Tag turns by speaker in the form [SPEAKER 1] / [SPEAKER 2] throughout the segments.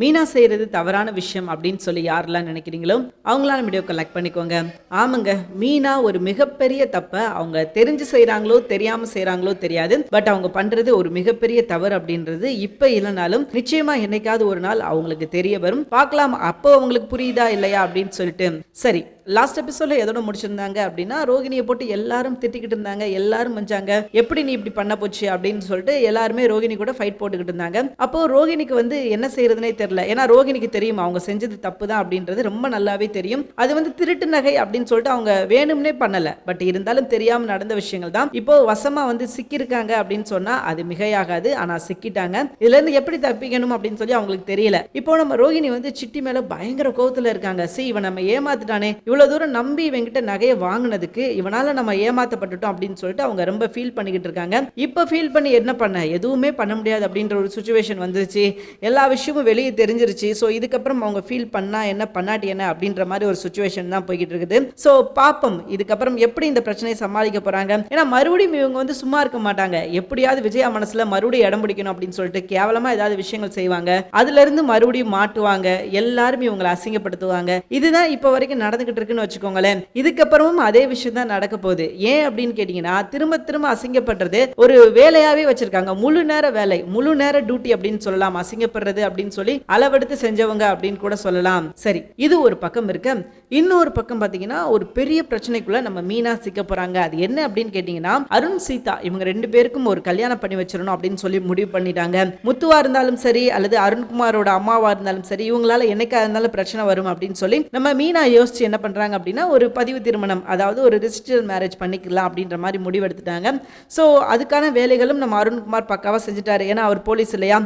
[SPEAKER 1] மீனா செய்கிறது தவறான விஷயம் அப்படின்னு சொல்லி யாரெல்லாம் நினைக்கிறீங்களோ அவங்களால வீடியோ கலெக்ட் பண்ணிக்கோங்க. ஆமாங்க மீனா ஒரு மிகப்பெரிய தப்பை அவங்க தெரிஞ்சு செய்கிறாங்களோ தெரியாமல் செய்கிறாங்களோ தெரியாது. பட் அவங்க பண்ணுறது ஒரு மிகப்பெரிய தவறு அப்படின்றது இப்போ இல்லைனாலும் நிச்சயமாக என்னைக்காவது ஒரு நாள் அவங்களுக்கு தெரிய வரும். பார்க்கலாம் அப்போ அவங்களுக்கு புரியுதா இல்லையா அப்படின்னு சொல்லிட்டு. சரி லாஸ்ட் எபிசோட்ல எதோட முடிச்சிருந்தாங்க அப்படின்னா ரோகிணியை போட்டு எல்லாரும் திட்டிக்கிட்டு இருந்தாங்க எல்லாரும் மஞ்சாங்க எப்படி நீ இப்படி பண்ண போச்சு? அப்படின்னு சொல்லிட்டு எல்லாருமே ரோகிணி கூட ஃபைட் போட்டுக்கிட்டு இருந்தாங்க. அப்போ ரோகிணிக்கு வந்து என்ன செய்யறதுனே தெரியல. ஏன்னா ரோகிணிக்கு தெரியும் அவங்க செஞ்சது தப்பு தான் அப்படின்றது ரொம்ப நல்லாவே தெரியும். அது வந்து திருட்டு நகை அப்படின்னு சொல்லிட்டு அவங்க வேணும்னே பண்ணல. பட் இருந்தாலும் தெரியாம நடந்த விஷயங்கள் தான். இப்போ வசமா வந்து சிக்கியிருக்காங்க அப்படின்னு சொன்னா அது மிகையாகாது. ஆனா சிக்கிட்டாங்க. இதுல இருந்து எப்படி தப்பிக்கணும் அப்படின்னு சொல்லி அவங்களுக்கு தெரியல. இப்போ நம்ம ரோகிணி வந்து சிட்டி மேல பயங்கர கோவத்துல இருக்காங்க. சி இவன் நம்ம ஏமாத்துட்டானே. இவ்வளோ தூரம் நம்பி இவங்கிட்ட நகையை வாங்கினதுக்கு இவனால நம்ம ஏமாத்தப்பட்டுட்டோம் அப்படின்னு சொல்லிட்டு அவங்க ரொம்ப ஃபீல் பண்ணிக்கிட்டு இருக்காங்க. இப்போ ஃபீல் பண்ணி என்ன பண்ண? எதுவுமே பண்ண முடியாது அப்படின்ற ஒரு சுச்சுவேஷன் வந்துருச்சு. எல்லா விஷயமும் வெளியே தெரிஞ்சிருச்சு. ஸோ இதுக்கப்புறம் அவங்க ஃபீல் பண்ணா என்ன பண்ணாட்டி என்ன அப்படின்ற மாதிரி ஒரு சுச்சுவேஷன் தான் போய்கிட்டு இருக்குது. ஸோ பாப்பம். இதுக்கப்புறம் எப்படி இந்த பிரச்சனையை சமாளிக்க போறாங்க? ஏன்னா மறுபடியும் இவங்க வந்து சும்மா இருக்க மாட்டாங்க. எப்படியாவது விஜயா மனசுல மறுபடியும் இடம் பிடிக்கணும் அப்படின்னு சொல்லிட்டு கேவலமா ஏதாவது விஷயங்கள் செய்வாங்க. அதுல இருந்து மறுபடியும் மாட்டுவாங்க. எல்லாரும் இவங்களை அசிங்கப்படுத்துவாங்க. இதுதான் இப்போ வரைக்கும் நடந்துகிட்டு இருக்குன்னு வச்சுக்கோங்களேன். இதுக்கப்புறமும் அதே விஷயம் தான் நடக்க போகுது. ஏன் அப்படின்னு கேட்டீங்கன்னா திரும்ப திரும்ப அசிங்கப்படுறது ஒரு வேலையாவே வச்சிருக்காங்க. முழு நேர வேலை முழு நேர டியூட்டி அப்படின்னு சொல்லலாம். அசிங்கப்படுறது அப்படின்னு சொல்லி அளவெடுத்து செஞ்சவங்க அப்படின்னு கூட சொல்லலாம். சரி இது ஒரு பக்கம் இருக்கு. இன்னொரு பக்கம் பாத்தீங்கன்னா ஒரு பெரிய பிரச்சனைக்குள்ள நம்ம மீனா சிக்க போறாங்க. அது என்ன அப்படின்னு கேட்டீங்கன்னா அருண் சீதா இவங்க ரெண்டு பேருக்கும் ஒரு கல்யாணம் பண்ணி வச்சிடணும் அப்படின்னு சொல்லி முடிவு பண்ணிட்டாங்க. முத்துவா இருந்தாலும் சரி அல்லது அருண்குமாரோட அம்மாவா இருந்தாலும் சரி இவங்களால என்னைக்கா இருந்தாலும் பிரச்சனை வரும் அப்படின்னு சொல்லி நம்ம மீனா யோசிச்சு என்ன பண்ணுறாங்க அப்படின்னா ஒரு பதிவு திருமணம் அதாவது ஒரு ரிஜிஸ்டர் மேரேஜ் பண்ணிக்கலாம் அப்படின்ற மாதிரி முடிவெடுத்துட்டாங்க. ஸோ அதுக்கான வேலைகளும் நம்ம அருண்குமார் பக்காவாக செஞ்சுட்டாரு. ஏன்னா அவர் போலீஸ் இல்லையா?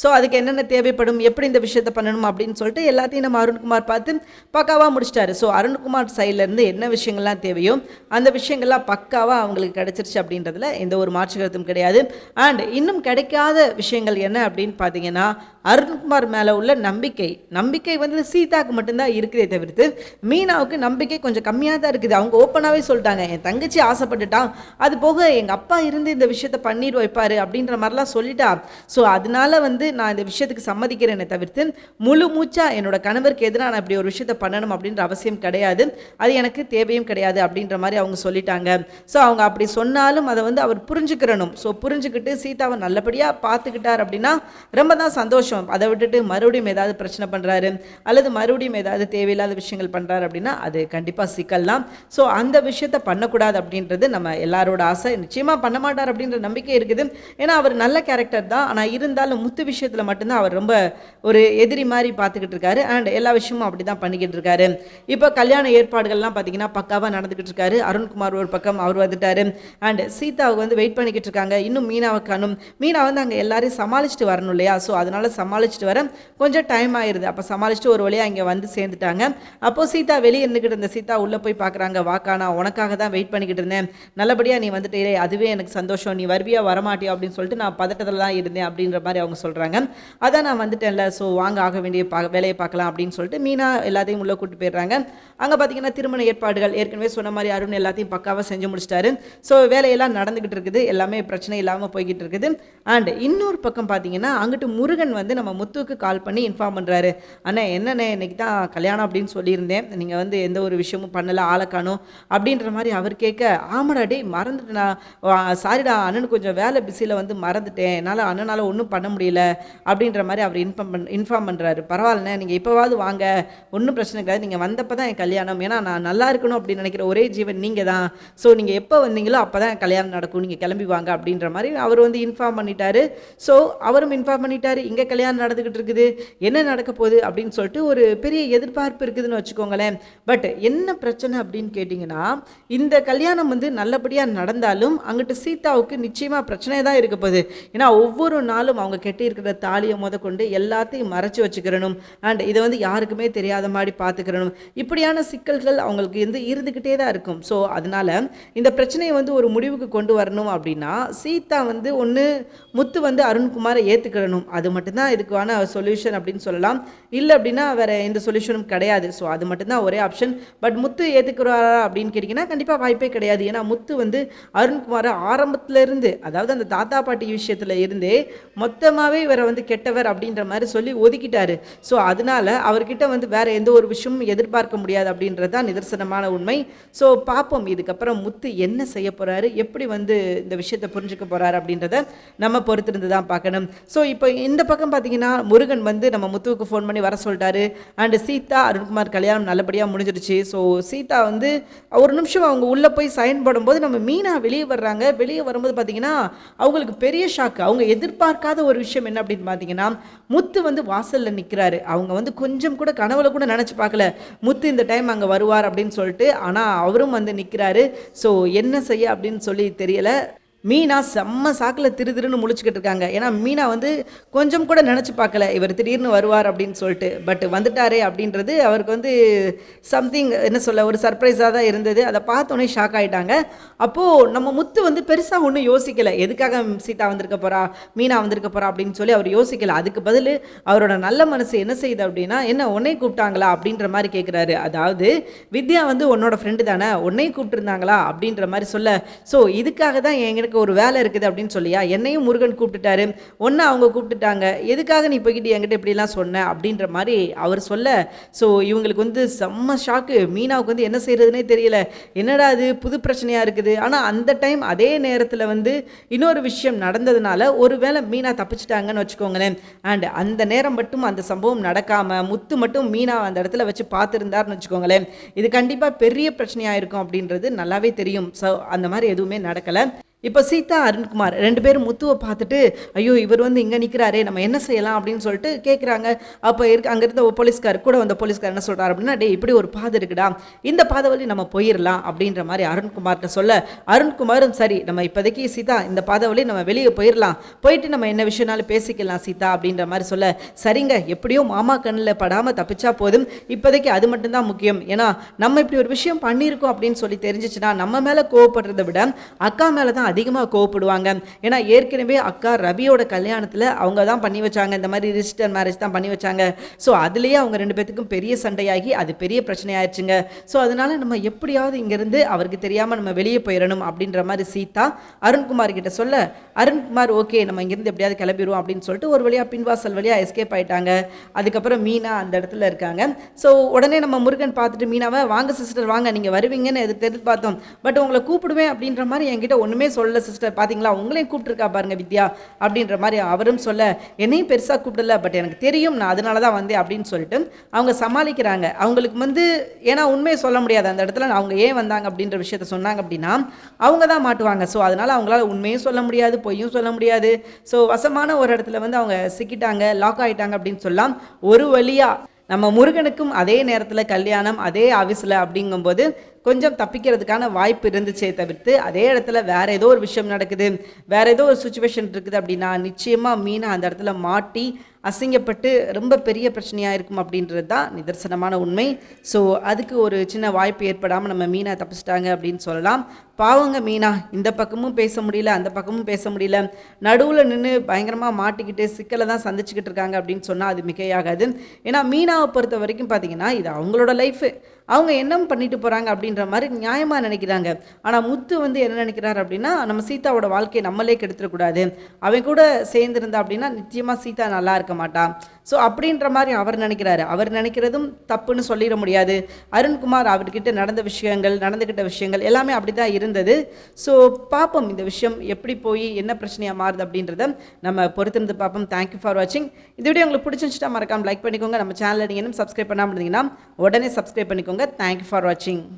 [SPEAKER 1] ஸோ அதுக்கு என்னென்ன தேவைப்படும் எப்படி இந்த விஷயத்தை பண்ணணும் அப்படின்னு சொல்லிட்டு எல்லாத்தையும் நம்ம அருண்குமார் பார்த்து பக்காவாக முடிச்சிட்டாரு. ஸோ அருண்குமார் சைட்லேருந்து என்ன விஷயங்கள்லாம் தேவையோ அந்த விஷயங்கள்லாம் பக்காவாக அவங்களுக்கு கிடச்சிருச்சு அப்படின்றதுல எந்த ஒரு மாற்று கருத்தும் கிடையாது. அண்ட் இன்னும் கிடைக்காத விஷயங்கள் என்ன அப்படின்னு பார்த்தீங்கன்னா அருண்குமார் மேலே உள்ள நம்பிக்கை. நம்பிக்கை வந்து சீதாக்கு மட்டும்தான் இருக்குதே தவிர்த்து மீனாவுக்கு நம்பிக்கை கொஞ்சம் கம்மியாக தான் இருக்குது. அவங்க ஓப்பனாகவே சொல்லிட்டாங்க என் தங்கச்சி ஆசைப்பட்டுட்டான். அது போக எங்கள் அப்பா இருந்து இந்த விஷயத்தை பண்ணிட்டு வைப்பார் அப்படின்ற மாதிரிலாம் சொல்லிட்டா. ஸோ அதனால வந்து நான் இந்த விஷயத்துக்கு சம்மதிக்கிறேனே தவிர்த்து முழு மூச்சா என்னோட கணவருக்கு எதிராக நான் இப்படி ஒரு விஷயத்த பண்ணணும் அப்படின்ற அவசியம் கிடையாது. அது எனக்கு தேவையும் கிடையாது அப்படின்ற மாதிரி அவங்க சொல்லிட்டாங்க. ஸோ அவங்க அப்படி சொன்னாலும் அதை வந்து அவர் புரிஞ்சுக்கிறணும். ஸோ புரிஞ்சுக்கிட்டு சீதாவை நல்லபடியாக பார்த்துக்கிட்டார் அப்படின்னா ரொம்ப தான் சந்தோஷம். அதை விட்டுட்டு மறுபடியும் ஏதாவது பிரச்சனை பண்ணுறாரு அல்லது மறுபடியும் ஏதாவது தேவையில்லாத விஷயங்கள் பண்ணுறாரு அப்படின்னா அது கண்டிப்பாக சிக்கல்லாம். ஸோ அந்த விஷயத்த பண்ணக்கூடாது அப்படின்றது நம்ம எல்லாரோட ஆசை. நிச்சயமாக பண்ண மாட்டார் அப்படின்ற நம்பிக்கை இருக்குது. ஏன்னா அவர் நல்ல கேரக்டர் தான். ஆனால் இருந்தாலும் முத்து விஷயத்தில் மட்டும்தான் அவர் ரொம்ப ஒரு எதிரி மாதிரி பார்த்துக்கிட்டு இருக்காரு. அண்ட் எல்லா விஷயமும் அப்படி தான் பண்ணிக்கிட்டு இருக்காரு. இப்போ கல்யாண ஏற்பாடுகள்லாம் பார்த்தீங்கன்னா பக்காவாக நடந்துக்கிட்டு இருக்காரு. அருண்குமார் ஒரு பக்கம் அவர் வந்துட்டாரு. அண்ட் சீதாவுக்கு வந்து வெயிட் பண்ணிக்கிட்டு இருக்காங்க. இன்னும் மீனாவை காணும். மீனா வந்து அங்கே எல்லாரையும் சமாளிச்சுட்டு வரணும் இல்லையா? ஸோ அதனால சமாளிச்சுட்டு வர கொஞ்சம் டைம் ஆயிடுது அப்போ சமாளிச்சுட்டு ஒரு வழியாக இங்கே வந்து சேர்ந்துட்டாங்க. அப்போ சீதா வெளியே இருந்துக்கிட்டு இருந்த சீதா உள்ளே போய் பார்க்குறாங்க வாக்கானா உனக்காக தான் வெயிட் பண்ணிக்கிட்டு இருந்தேன். நல்லபடியாக நீ வந்துட்டே அதுவே எனக்கு சந்தோஷம். நீ வருவியா வரமாட்டியா? அப்படின்னு சொல்லிட்டு நான் பதட்டத்தில் தான் இருந்தேன் அப்படின்ற மாதிரி அவங்க சொல்கிறாங்க அதான் நான் வந்துட்டேன்ல. ஸோ வாங்க ஆக வேண்டிய பா வேலையை பார்க்கலாம் அப்படின்னு சொல்லிட்டு மீனா எல்லாத்தையும் உள்ளே கூட்டு போயிடுறாங்க. அங்கே பார்த்தீங்கன்னா திருமண ஏற்பாடுகள். ஏற்கனவே சொன்ன மாதிரி அருண் எல்லாத்தையும் பக்காவாக செஞ்சு முடிச்சிட்டாரு. ஸோ வேலையெல்லாம் நடந்துக்கிட்டு இருக்குது. எல்லாமே பிரச்சனை இல்லாமல் போய்கிட்டு இருக்குது. அண்ட் இன்னொரு பக்கம் பார்த்தீங்கன்னா அங்கிட்டு முருகன் வந்து நம்ம முத்துவுக்கு கால் பண்ணி இன்ஃபார்ம் பண்ணுறாரு அண்ணே என்னண்ணே இன்னைக்கு தான் கல்யாணம் அப்படின்னு சொல்லியிருந்தேன். நீங்கள் வந்து எந்த ஒரு விஷயமும் பண்ணல ஆளை அப்படின்ற மாதிரி அவர் கேட்க ஆமாடா டேய் சாரிடா அண்ணனுக்கு கொஞ்சம் வேலை பிஸியில் வந்து மறந்துட்டேன். என்னால் அண்ணனால் ஒன்றும் பண்ண முடியல அப்படின்ற மாதிரி அவர் இன்ஃபார்ம் பண் இன்ஃபார்ம் பண்ணுறாரு பரவாயில்லண்ணே நீங்கள் இப்போவாவது வாங்க. ஒன்றும் பிரச்சனை கிடையாது. நீங்கள் வந்தப்போ தான் என் கல்யாணம். ஏன்னா நான் நல்லா இருக்கணும் அப்படின்னு நினைக்கிற ஒரே ஜீவன் நீங்கள் தான். ஸோ நீங்கள் எப்போ வந்தீங்களோ அப்போ தான் கல்யாணம் நடக்கும். நீங்கள் கிளம்பி வாங்க அப்படின்ற மாதிரி அவர் வந்து இன்ஃபார்ம் பண்ணிட்டாரு. ஸோ அவரும் இன்ஃபார்ம் பண்ணிட்டாரு. இங்கே கல்யாணம் நடந்துக்கிட்டு இருக்குது. என்ன நடக்க போகுது அப்படின்னு சொல்லிட்டு ஒரு பெரிய எதிர்பார்ப்பு இருக்குதுன்னு வச்சுக்கோங்களேன். பட் என்ன பிரச்சனை அப்படின்னு கேட்டிங்கன்னா இந்த கல்யாணம் வந்து நல்லபடியாக நடந்தாலும் அங்கிட்டு சீதாவுக்கு நிச்சயமாக பிரச்சனை தான் இருக்க போகுது. ஏன்னா ஒவ்வொரு நாளும் அவங்க கெட்டி இருக்கிற தாலியை முதக்கொண்டு எல்லாத்தையும் மறைச்சி வச்சுக்கிறணும். அண்ட் இதை வந்து யாருக்குமே தெரியாத மாதிரி பார்த்துக்கிறணும். இப்படியான சிக்கல்கள் அவங்களுக்கு வந்து இருந்துக்கிட்டே தான் இருக்கும். ஸோ அதனால இந்த பிரச்சனையை வந்து ஒரு முடிவுக்கு கொண்டு வரணும் அப்படின்னா சீதா வந்து ஒன்று முத்து வந்து அருண்குமாரை ஏற்றுக்கிடணும் அது மட்டும்தான் தான் இதுக்கான சொல்யூஷன் அப்படின்னு சொல்லலாம். இல்லை அப்படின்னா வேறு எந்த சொல்யூஷனும் கிடையாது. ஸோ அது மட்டும்தான் ஒரே ஆப்ஷன் பட் முத்து ஏற்றுக்கிறாரா அப்படின்னு கேட்டிங்கன்னா கண்டிப்பாக வாய்ப்பே கிடையாது. ஏன்னா முத்து வந்து அருண்குமாரை ஆரம்பத்திலேருந்து அதாவது அந்த தாத்தா பாட்டி விஷயத்தில் இருந்தே மொத்தமாகவே இவரை வந்து கெட்டவர் அப்படின்ற மாதிரி சொல்லி ஒதுக்கிட்டாரு. ஸோ அதனால் அவர்கிட்ட வந்து வேறு எந்த ஒரு விஷயமும் எதிர்பார்க்க முடியாது அப்படின்றது தான் நிதர்சனமான உண்மை. ஸோ பார்ப்போம் இதுக்கப்புறம் முத்து என்ன செய்ய போகிறாரு எப்படி வந்து இந்த விஷயத்தை புரிஞ்சுக்க போகிறாரு அப்படின்றத நம்ம பொறுத்திருந்து தான் பார்க்கணும். ஸோ இப்போ இந்த பக்கம் பார்த்தீங்கன்னா முருகன் வந்து நம்ம முத்துவுக்கு ஃபோன் பண்ணி வர சொல்லிட்டாரு. அண்ட் சீதா அருண்குமார் கல்யாணம் நல்லபடியாக முடிஞ்சிருச்சு. ஸோ சீதா வந்து ஒரு நிமிஷம் அவங்க உள்ளே போய் சைன் போடும்போது நம்ம மீனா வெளியே வர்றாங்க. வெளியே வரும்போது பார்த்தீங்கன்னா அவங்களுக்கு பெரிய ஷாக்கு அவங்க எதிர்பார்க்காத ஒரு விஷயம் என்ன அப்படின்னு பார்த்தீங்கன்னா முத்து வந்து வாசலில் நிற்கிறாரு அவங்க வந்து கொஞ்சம் கூட கனவுல கூட நினச்சி பார்க்கல. முத்து இந்த டைம் அங்கே வருவார் அப்படின்னு சொல்லிட்டு ஆனால் அவரும் வந்து நிற்கிறாரு ஸோ என்ன செய்ய அப்படின்னு சொல்லி தெரியலை. மீனா செம்ம சாக்கில் திரு திருன்னு முழிச்சுக்கிட்டு இருக்காங்க. ஏன்னா மீனா வந்து கொஞ்சம் கூட நினச்சி பார்க்கல. இவர் திடீர்னு வருவார் அப்படின்னு சொல்லிட்டு. பட் வந்துட்டாரே அப்படின்றது அவருக்கு வந்து சம்திங் என்ன சொல்ல ஒரு சர்ப்ரைஸாக தான் இருந்தது. அதை பார்த்தோன்னே ஷாக் ஆகிட்டாங்க அப்போது நம்ம முத்து வந்து பெருசாக ஒன்றும் யோசிக்கலை. எதுக்காக சீதா வந்திருக்க போகிறா மீனா வந்திருக்க போகிறா அப்படின்னு சொல்லி அவர் யோசிக்கல. அதுக்கு பதில் அவரோட நல்ல மனசு என்ன செய்யுது அப்படின்னா என்ன உன்னை கூப்பிட்டாங்களா அப்படின்ற மாதிரி கேட்குறாரு அதாவது வித்யா வந்து உன்னோட ஃப்ரெண்டு தானே உன்னையும் கூப்பிட்டுருந்தாங்களா அப்படின்ற மாதிரி சொல்ல. ஸோ இதுக்காக தான் எனக்கு ஒரு வேலை இருக்குது அப்படின்னு சொல்லியா? என்னையும் முருகன் கூப்பிட்டுட்டாரு. ஒன்று அவங்க கூப்பிட்டுட்டாங்க. எதுக்காக நீ போய்கிட்டு என்கிட்ட இப்படிலாம் சொன்ன? அப்படின்ற மாதிரி அவர் சொல்ல ஸோ இவங்களுக்கு வந்து செம்ம ஷாக்கு மீனாவுக்கு வந்து என்ன செய்கிறதுனே தெரியல. என்னடா அது புது பிரச்சனையாக இருக்குது. ஆனால் அந்த டைம் அதே நேரத்தில் வந்து இன்னொரு விஷயம் நடந்ததுனால ஒரு வேளை மீனா தப்பிச்சிட்டாங்கன்னு வச்சுக்கோங்களேன். அண்ட் அந்த நேரம் மட்டும் அந்த சம்பவம் நடக்காமல் முத்து மட்டும் மீனா அந்த இடத்துல வச்சு பார்த்துருந்தாருன்னு வச்சுக்கோங்களேன். இது கண்டிப்பாக பெரிய பிரச்சனையாக இருக்கும் அப்படின்றது நல்லாவே தெரியும். ஸோ அந்த மாதிரி எதுவுமே நடக்கலை. இப்போ சீதா அருண்குமார் ரெண்டு பேரும் முத்துவை பார்த்துட்டு ஐயோ இவர் வந்து இங்கே நிற்கிறாரே நம்ம என்ன செய்யலாம்? அப்படின்னு சொல்லிட்டு கேட்குறாங்க அப்போ இருக்க அங்கே இருந்த ஒரு போலீஸ்கார் கூட வந்த போலீஸ்கார் என்ன சொல்கிறார் அப்படின்னா டே இப்படி ஒரு பாதை இருக்குடா. இந்த பாதை வழி நம்ம போயிடலாம் அப்படின்ற மாதிரி அருண்குமார்கிட்ட சொல்ல அருண்குமாரும் சரி நம்ம இப்போதைக்கு சீதா இந்த பாதை வழி நம்ம வெளியே போயிடலாம் போயிட்டு நம்ம என்ன விஷயம்னாலும் பேசிக்கலாம் சீதா அப்படின்ற மாதிரி சொல்ல சரிங்க எப்படியோ மாமா கண்ணில் படாமல் தப்பிச்சா போதும். இப்போதைக்கு அது மட்டும்தான் முக்கியம். ஏன்னா நம்ம இப்படி ஒரு விஷயம் பண்ணியிருக்கோம் அப்படின்னு சொல்லி தெரிஞ்சிச்சுன்னா நம்ம மேலே கோவப்படுறதை விட அக்கா மேலே தான் அதிகமாக கோவப்படுவாங்க. ஏன்னா ஏற்கனவே அக்கா ரவியோட கல்யாணத்தில் அவங்க தான் பண்ணி வச்சாங்க. இந்த மாதிரி ரிஜிஸ்டர் மேரேஜ் தான் பண்ணி வச்சாங்க. ஸோ அதுலேயே அவங்க ரெண்டு பேத்துக்கும் பெரிய சண்டையாகி அது பெரிய பிரச்சனையாயிருச்சுங்க. ஸோ அதனால நம்ம எப்படியாவது இங்கேருந்து அவருக்கு தெரியாமல் நம்ம வெளியே போயிடணும் அப்படின்ற மாதிரி சீதா அருண்குமார் கிட்ட சொல்ல அருண்குமார் ஓகே நம்ம இங்கேருந்து எப்படியாவது கிளம்பிடுவோம் அப்படின்னு சொல்லிட்டு ஒரு வழியாக பின்வாசல் வழியாக எஸ்கேப் ஆயிட்டாங்க. அதுக்கப்புறம் மீனா அந்த இடத்துல இருக்காங்க. ஸோ உடனே நம்ம முருகன் பார்த்துட்டு மீனாவை வாங்க சிஸ்டர் வாங்க நீங்கள் வருவீங்கன்னு எது எதிர்பார்த்தோம். பட் உங்களை கூப்பிடுவேன் அப்படின்ற மாதிரி என்கிட்ட ஒன்றுமே சொல்ல சிஸ்டர் பார்த்தீங்களா உங்களையும் கூப்பிட்டுருக்கா பாருங்க வித்யா அப்படின்ற மாதிரி அவரும் சொல்ல என்னையும் பெருசாக கூப்பிடல பட் எனக்கு தெரியும் நான் அதனால தான் வந்தேன் அப்படின்னு சொல்லிட்டு அவங்க சமாளிக்கிறாங்க. அவங்களுக்கு வந்து ஏன்னா உண்மையை சொல்ல முடியாது. அந்த இடத்துல அவங்க ஏன் வந்தாங்க அப்படின்ற விஷயத்த சொன்னாங்க அப்படின்னா அவங்க தான் மாட்டுவாங்க. ஸோ அதனால் அவங்களால உண்மையும் சொல்ல முடியாது பொய்யும் சொல்ல முடியாது. ஸோ வசமான ஒரு இடத்துல வந்து அவங்க சிக்கிட்டாங்க லாக் ஆகிட்டாங்க அப்படின்னு சொல்லலாம் ஒரு வழியாக நம்ம முருகனுக்கும் அதே நேரத்தில் கல்யாணம் அதே ஆஃபீஸில் அப்படிங்கும்போது கொஞ்சம் தப்பிக்கிறதுக்கான வாய்ப்பு இருந்துச்சே தவிர்த்து அதே இடத்துல வேறு ஏதோ ஒரு விஷயம் நடக்குது வேறு ஏதோ ஒரு சுச்சுவேஷன் இருக்குது அப்படின்னா நிச்சயமாக மீனை அந்த இடத்துல மாட்டி அசிங்கப்பட்டு ரொம்ப பெரிய பிரச்சனையாக இருக்கும் அப்படின்றது தான் நிதர்சனமான உண்மை. ஸோ அதுக்கு ஒரு சின்ன வாய்ப்பு ஏற்படாமல் நம்ம மீனா தப்பிச்சிட்டாங்க அப்படின்னு சொல்லலாம். பாவங்க மீனா இந்த பக்கமும் பேச முடியல அந்த பக்கமும் பேச முடியல. நடுவில் நின்று பயங்கரமாக மாட்டிக்கிட்டு சிக்கலை தான் சந்திச்சுக்கிட்டு இருக்காங்க அப்படின்னு சொன்னால் அது மிகையாகாது. ஏன்னா மீனாவை பொறுத்த வரைக்கும் பார்த்தீங்கன்னா இது அவங்களோட லைஃபு அவங்க என்ன பண்ணிட்டு போகிறாங்க அப்படின்ற மாதிரி நியாயமாக நினைக்கிறாங்க. ஆனால் முத்து வந்து என்ன நினைக்கிறார் அப்படின்னா நம்ம சீதாவோட வாழ்க்கையை நம்மளே கெடுத்துடக்கூடாது அவன் கூட சேர்ந்துருந்தா அப்படின்னா நிச்சயமாக சீதா நல்லா இருக்க மாட்டான் ஸோ அப்படின்ற மாதிரி அவர் நினைக்கிறாரு. அவர் நினைக்கிறதும் தப்புன்னு சொல்லிட முடியாது. அருண்குமார் அவர்கிட்ட நடந்த விஷயங்கள் நடந்துக்கிட்ட விஷயங்கள் எல்லாமே அப்படி தான் இருந்தது. ஸோ பார்ப்போம் இந்த விஷயம் எப்படி போய் என்ன பிரச்சனையாக மாறுது அப்படின்றத நம்ம பொறுத்திருந்து பார்ப்போம் தேங்க்யூ ஃபார் வாட்சிங் இந்த வீடியோ உங்களுக்கு பிடிச்சிருந்துச்சுட்டா மறக்காமல் லைக் பண்ணிக்கோங்க. நம்ம சேனலில் நீங்கள் இன்னும் சப்ஸ்கிரைப் பண்ணாமல் இருந்தீங்கன்னா உடனே சப்ஸ்கிரைப் பண்ணிக்கோங்க. தேங்க்யூ ஃபார் வாட்சிங்